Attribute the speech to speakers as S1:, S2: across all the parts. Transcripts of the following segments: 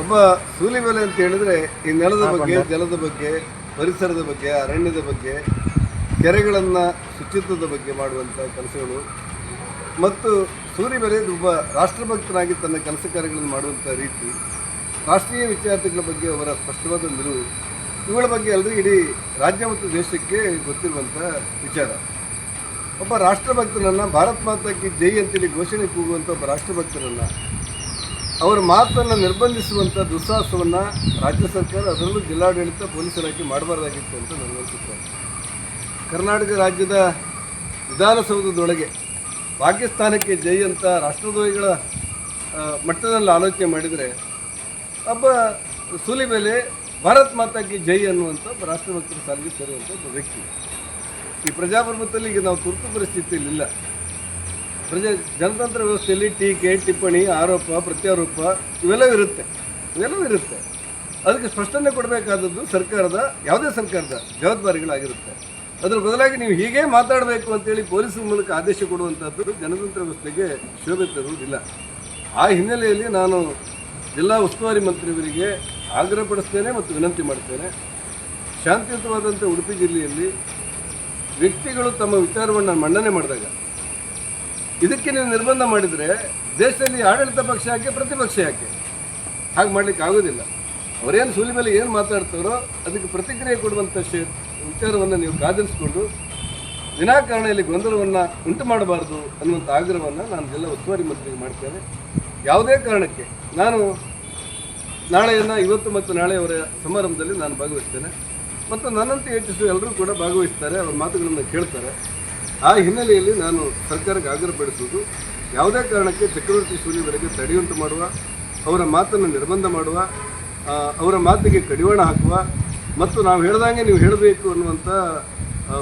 S1: ಒಬ್ಬ ಸೂಲಿಬೆಲೆ ಅಂತ ಹೇಳಿದ್ರೆ ಈ ನೆಲದ ಬಗ್ಗೆ ಜಲದ ಬಗ್ಗೆ ಪರಿಸರದ ಬಗ್ಗೆ ಅರಣ್ಯದ ಬಗ್ಗೆ ಕೆರೆಗಳನ್ನು ಶುಚಿತ್ವದ ಬಗ್ಗೆ ಮಾಡುವಂಥ ಕೆಲಸಗಳು. ಮತ್ತು ಸೂಲಿಬೆಲೆ ಒಬ್ಬ ರಾಷ್ಟ್ರಭಕ್ತನಾಗಿ ತನ್ನ ಕೆಲಸ ಕಾರ್ಯಗಳನ್ನು ಮಾಡುವಂಥ ರೀತಿ. ರಾಷ್ಟ್ರೀಯ ವಿದ್ಯಾರ್ಥಿಗಳ ಬಗ್ಗೆ ಅವರ ಸ್ಪಷ್ಟವಾದ ನಿಲುವು ಇವುಗಳ ಬಗ್ಗೆ ಎಲ್ಲರೂ ಇಡೀ ರಾಜ್ಯ ಮತ್ತು ದೇಶಕ್ಕೆ ಗೊತ್ತಿರುವಂಥ ವಿಚಾರ. ಒಬ್ಬ ರಾಷ್ಟ್ರಭಕ್ತನನ್ನು ಭಾರತ್ ಮಾತಾಕಿ ಜೈ ಅಂತೇಳಿ ಘೋಷಣೆ ಕೂಗುವಂಥ ಒಬ್ಬ ರಾಷ್ಟ್ರಭಕ್ತನನ್ನು ಅವರ ಮಾತನ್ನು ನಿರ್ಬಂಧಿಸುವಂಥ ದುಸ್ಸಾಹಸವನ್ನು ರಾಜ್ಯ ಸರ್ಕಾರ ಅದರಲ್ಲೂ ಜಿಲ್ಲಾಡಳಿತ ಪೊಲೀಸ್ ಇಲಾಖೆ ಮಾಡಬಾರ್ದಾಗಿತ್ತು ಅಂತ ನನಗನ್ಸುತ್ತೆ ಕರ್ನಾಟಕ ರಾಜ್ಯದ ವಿಧಾನಸೌಧದೊಳಗೆ ಪಾಕಿಸ್ತಾನಕ್ಕೆ ಜೈ ಅಂತ ರಾಷ್ಟ್ರದ್ರೋಹಿಗಳ ಮಟ್ಟದಲ್ಲಿ ಆಲೋಚನೆ ಮಾಡಿದರೆ ಒಬ್ಬ ಸೂಲಿ ಮೇಲೆ ಭಾರತ್ ಮಾತಾಕಿ ಜೈ ಅನ್ನುವಂಥ ರಾಷ್ಟ್ರಭಕ್ತರ ಸಾಲಿಗೆ ಸೇರುವಂಥ ಒಬ್ಬ ವ್ಯಕ್ತಿ. ಈ ಪ್ರಜಾಪ್ರಭುತ್ವದಲ್ಲಿ ಈಗ ನಾವು ತುರ್ತು ಪರಿಸ್ಥಿತಿಯಲ್ಲಿ ಇಲ್ಲ ಪ್ರಜಾ ಜನತಂತ್ರ ವ್ಯವಸ್ಥೆಯಲ್ಲಿ ಟೀಕೆ, ಟಿಪ್ಪಣಿ, ಆರೋಪ, ಪ್ರತ್ಯಾರೋಪ ಇವೆಲ್ಲವೂ ಇರುತ್ತೆ. ಇವೆಲ್ಲವೂ ಇರುತ್ತೆ. ಅದಕ್ಕೆ ಸ್ಪಷ್ಟನೆ ಕೊಡಬೇಕಾದದ್ದು ಸರ್ಕಾರದ, ಯಾವುದೇ ಸರ್ಕಾರದ ಜವಾಬ್ದಾರಿಗಳಾಗಿರುತ್ತೆ. ಅದರ ಬದಲಾಗಿ ನೀವು ಹೀಗೆ ಮಾತಾಡಬೇಕು ಅಂತೇಳಿ ಪೊಲೀಸ್ ಮೂಲಕ ಆದೇಶ ಕೊಡುವಂಥದ್ದು ಜನತಂತ್ರ ವ್ಯವಸ್ಥೆಗೆ ಶೋಭೆ ತರುವುದಿಲ್ಲ. ಆ ಹಿನ್ನೆಲೆಯಲ್ಲಿ ನಾನು ಜಿಲ್ಲಾ ಉಸ್ತುವಾರಿ ಮಂತ್ರಿಯವರಿಗೆ ಆಗ್ರಹಪಡಿಸ್ತೇನೆ ಮತ್ತು ವಿನಂತಿ ಮಾಡ್ತೇನೆ. ಶಾಂತಿಯುತವಾದಂಥ ಉಡುಪಿ ಜಿಲ್ಲೆಯಲ್ಲಿ ವ್ಯಕ್ತಿಗಳು ತಮ್ಮ ವಿಚಾರವನ್ನು ಮಂಡನೆ ಮಾಡಿದಾಗ ಇದಕ್ಕೆ ನೀವು ನಿರ್ಬಂಧ ಮಾಡಿದರೆ ದೇಶದಲ್ಲಿ ಆಡಳಿತ ಪಕ್ಷ ಯಾಕೆ, ಪ್ರತಿಪಕ್ಷ ಯಾಕೆ? ಹಾಗೆ ಮಾಡಲಿಕ್ಕೆ ಆಗೋದಿಲ್ಲ. ಅವರೇನು ಸೂಲಿ ಮೇಲೆ ಏನು ಮಾತಾಡ್ತಾರೋ ಅದಕ್ಕೆ ಪ್ರತಿಕ್ರಿಯೆ ಕೊಡುವಂಥ ಶೇ, ವಿಚಾರವನ್ನು ನೀವು ಕಾದಿರಿಸಿಕೊಂಡು ವಿನಾಕಾರಣೆಯಲ್ಲಿ ಗೊಂದಲವನ್ನು ಉಂಟು ಮಾಡಬಾರ್ದು ಅನ್ನುವಂಥ ಆಗ್ರಹವನ್ನು ನಾನು ಜಿಲ್ಲಾ ಉಸ್ತುವಾರಿ ಮಂತ್ರಿಗೆ ಮಾಡ್ತೇನೆ. ಯಾವುದೇ ಕಾರಣಕ್ಕೆ ನಾನು ನಾಳೆಯನ್ನು, ಇವತ್ತು ಮತ್ತು ನಾಳೆ ಅವರ ಸಮಾರಂಭದಲ್ಲಿ ನಾನು ಭಾಗವಹಿಸ್ತೇನೆ. ಮತ್ತು ನನ್ನಂತೆ ಯೋಚಿಸುವ ಎಲ್ಲರೂ ಕೂಡ ಭಾಗವಹಿಸ್ತಾರೆ, ಅವರ ಮಾತುಗಳನ್ನು ಕೇಳ್ತಾರೆ. ಆ ಹಿನ್ನೆಲೆಯಲ್ಲಿ ನಾನು ಸರ್ಕಾರಕ್ಕೆ ಆಗ್ರಹಪಡಿಸುವುದು ಯಾವುದೇ ಕಾರಣಕ್ಕೆ ಚಕ್ರವರ್ತಿ ಸೂರ್ಯವರೆಗೆ ತಡೆಯುಂಟು ಮಾಡುವ, ಅವರ ಮಾತನ್ನು ನಿರ್ಬಂಧ ಮಾಡುವ ಅವರ ಮಾತಿಗೆ ಕಡಿವಾಣ ಹಾಕುವ ಮತ್ತು ನಾವು ಹೇಳ್ದಂಗೆ ನೀವು ಹೇಳಬೇಕು ಅನ್ನುವಂಥ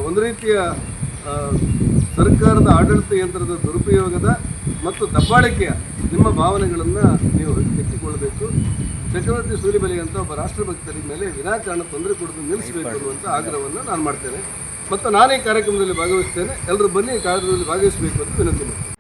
S1: ಒಂದು ರೀತಿಯ ಸರ್ಕಾರದ ಆಡಳಿತ ಯಂತ್ರದ ದುರುಪಯೋಗದ ಮತ್ತು ದಬ್ಬಾಳಿಕೆಯ ನಿಮ್ಮ ಭಾವನೆಗಳನ್ನು ನೀವು ಎತ್ತಿಕೊಳ್ಳಬೇಕು ಚಕ್ರವರ್ತಿ ಸೂರ್ಯಬಲಿ ಅಂತ ಒಬ್ಬ ರಾಷ್ಟ್ರಭಕ್ತರ ಮೇಲೆ ವಿನಾಕಾರಣ ತೊಂದರೆ ಕೊಡೋದು ನಿಲ್ಲಿಸಬೇಕು ಅನ್ನುವಂಥ ಆಗ್ರಹವನ್ನು ನಾನು ಮಾಡ್ತೇನೆ. ಮತ್ತು ನಾನೇ ಕಾರ್ಯಕ್ರಮದಲ್ಲಿ ಭಾಗವಹಿಸ್ತೇನೆ. ಎಲ್ಲರೂ ಬನ್ನಿ ಕಾರ್ಯಕ್ರಮದಲ್ಲಿ ಭಾಗವಹಿಸಬೇಕು ಅಂತ ವಿನಂತಿ